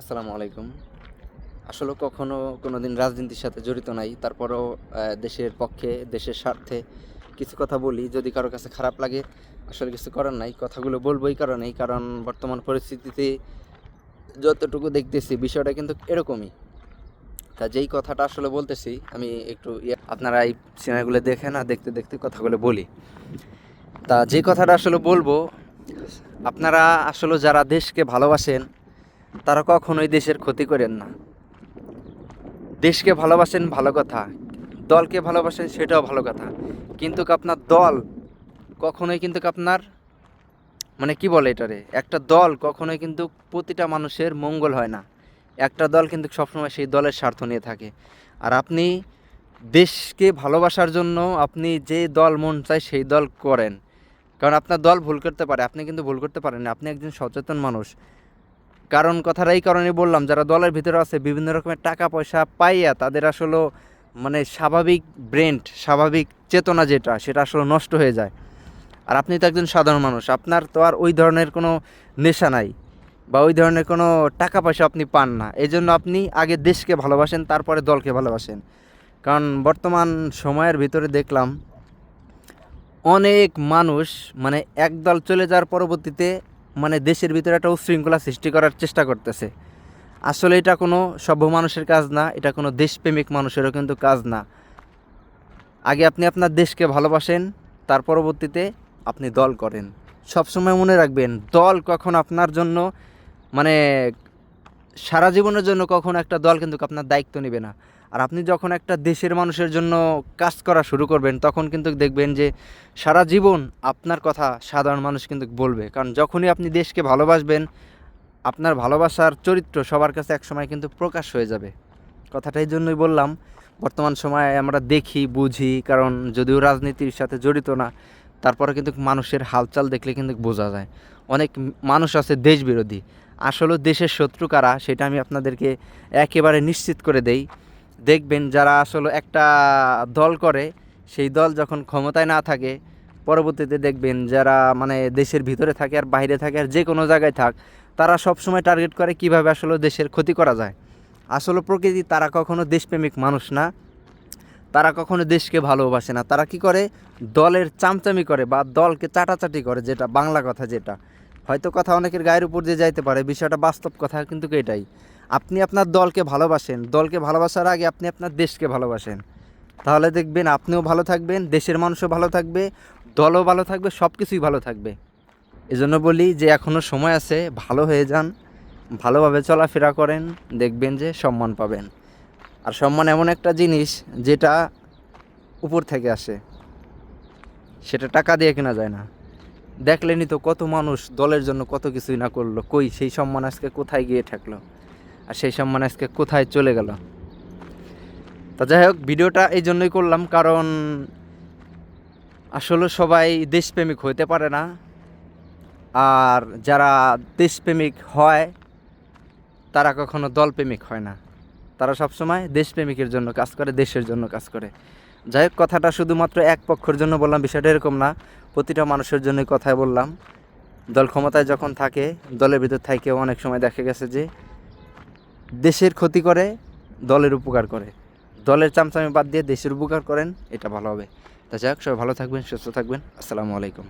আসসালামু আলাইকুম। আসলে কখনো কোনো দিন রাজনীতির সাথে জড়িত নাই, তারপরেও দেশের পক্ষে, দেশের স্বার্থে কিছু কথা বলি, যদি কারও কাছে খারাপ লাগে, আসলে কিছু করার নাই, কথাগুলো বলব এই কারণেই, কারণ বর্তমান পরিস্থিতিতে যতটুকু দেখতেছি, বিষয়টা কিন্তু এরকমই। তা যেই কথাটা আসলে বলতেছি, আমি একটু ইয়ে- আপনারা এই সিনেমাগুলো দেখেন না, দেখতে দেখতে কথাগুলো বলি। তা যে কথাটা আসলে বলব, আপনারা আসলে যারা দেশকে ভালোবাসেন তারা কখনোই দেশের ক্ষতি করেন না। দেশকে ভালোবাসেন ভালো কথা, দলকে ভালোবাসেন সেটাও ভালো কথা। কিন্তু আপনার দল কখনোই কিন্তু আপনার মানে কি বলে এটারে? একটা দল কখনোই কিন্তু প্রতিটা মানুষের মঙ্গল হয় না। একটা দল কিন্তু সবসময় সেই দলের স্বার্থ নিয়ে থাকে। আর আপনি দেশকে ভালোবাসার জন্য আপনি যে দল মন চায় সেই দল করেন। কারণ আপনার দল ভুল করতে পারে, আপনি কিন্তু ভুল করতে পারেন আপনি একজন সচেতন মানুষ। কারণ কথাটা এই কারণে বললাম, যারা দলের ভিতরে আছে, বিভিন্ন রকমের টাকা পয়সা পাইয়া তাদের আসলে মানে স্বাভাবিক ব্রেন্ড, স্বাভাবিক চেতনা যেটা, সেটা আসলে নষ্ট হয়ে যায়। আর আপনি তো একজন সাধারণ মানুষ, আপনার তো আর ওই ধরনের কোনো নেশা নাই বা ওই ধরনের কোনো টাকা পয়সা আপনি পান না। এই জন্য আপনি আগে দেশকে ভালোবাসেন, তারপরে দলকে ভালোবাসেন। কারণ বর্তমান সময়ের ভিতরে দেখলাম, অনেক মানুষ মানে একদল চলে যাওয়ার পরবর্তীতে মানে দেশের ভিতরে একটা উশৃঙ্খলা সৃষ্টি করার চেষ্টা করতেছে। আসলে এটা কোনো সভ্য মানুষের কাজ না, এটা কোনো দেশপ্রেমিক মানুষেরও কিন্তু কাজ না। আগে আপনি আপনার দেশকে ভালোবাসেন, তার পরবর্তীতে আপনি দল করেন। সবসময় মনে রাখবেন, দল কখন আপনার জন্য মানে সারা জীবনের জন্য কখনো একটা দল কিন্তু আপনার দায়িত্ব নেবে না। আর আপনি যখন একটা দেশের মানুষের জন্য কাজ করা শুরু করবেন, তখন কিন্তু দেখবেন যে সারা জীবন আপনার কথা সাধারণ মানুষ কিন্তু বলবে। কারণ যখনই আপনি দেশকে ভালোবাসবেন, আপনার ভালোবাসার চরিত্র সবার কাছে একসময় কিন্তু প্রকাশ হয়ে যাবে। কথাটা এই জন্যই বললাম, বর্তমান সময়ে আমরা দেখি, বুঝি, কারণ যদিও রাজনীতির সাথে জড়িত না, তারপরে কিন্তু মানুষের হালচাল দেখলে কিন্তু বোঝা যায়। অনেক মানুষ আছে দেশ বিরোধী আসলে দেশের শত্রু কারা, সেটা আমি আপনাদেরকে একেবারে নিশ্চিত করে দেই। দেখবেন যারা আসলে একটা দল করে, সেই দল যখন ক্ষমতায় না থাকে, পরবর্তীতে দেখবেন যারা মানে দেশের ভিতরে থাকে আর বাইরে থাকে আর যে কোনো জায়গায় থাক, তারা সব সময় টার্গেট করে কীভাবে আসলে দেশের ক্ষতি করা যায়। আসলে প্রকৃতি তারা কখনো দেশপ্রেমিক মানুষ না। তারা কখনো দেশকে ভালোবাসে না। তারা কি করে? দলের চামচামি করে বা দলকে চাটাচাটি করে, যেটা বাংলা কথা যেটা। হয়তো কথা অনেকের গায়ের উপর দিয়ে যাইতে পারে, বিষয়টা বাস্তব কথা কিন্তু এটাই। আপনি আপনার দলকে ভালোবাসেন। দলকে ভালোবাসার আগে আপনি আপনার দেশকে ভালোবাসেন। তাহলে দেখবেন আপনিও ভালো থাকবেন, দেশের মানুষও ভালো থাকবে, দলও ভালো থাকবে সব কিছুই ভালো থাকবে। এজন্য বলি যে এখনও সময় আছে, ভালো হয়ে যান, ভালোভাবে চলাফেরা করেন, দেখবেন যে সম্মান পাবেন। আর সম্মান এমন একটা জিনিস যেটা উপর থেকে আসে। সেটা টাকা দিয়ে কেনা যায় না। দেখলেনি তো কত মানুষ দলের জন্য কত কিছুই না করল, কই সেই সম্মান আজকে কোথায় গিয়ে ঠেকলো? আর সেই সম্মান আজকে কোথায় চলে গেল। তা যাই হোক, ভিডিওটা এই জন্যই করলাম, কারণ আসলে সবাই দেশপ্রেমিক হইতে পারে না। আর যারা দেশপ্রেমিক হয়, তারা কখনো দলপ্রেমিক হয় না। তারা সবসময় দেশপ্রেমিকের জন্য কাজ করে, দেশের জন্য কাজ করে। যাই হোক, কথাটা শুধুমাত্র এক পক্ষের জন্য বললাম, বিষয়টা এরকম না। প্রতিটা মানুষের জন্যই কথাই বললাম। দল ক্ষমতায় যখন থাকে, দলের ভিতর থেকেও অনেক সময় দেখা গেছে যে দেশের ক্ষতি করে, দলের উপকার করে। দলের চামচামি বাদ দিয়ে দেশের উপকার করেন, এটা ভালো হবে। তা যাক, সবাই ভালো থাকবেন, সুস্থ থাকবেন। আসসালামু আলাইকুম।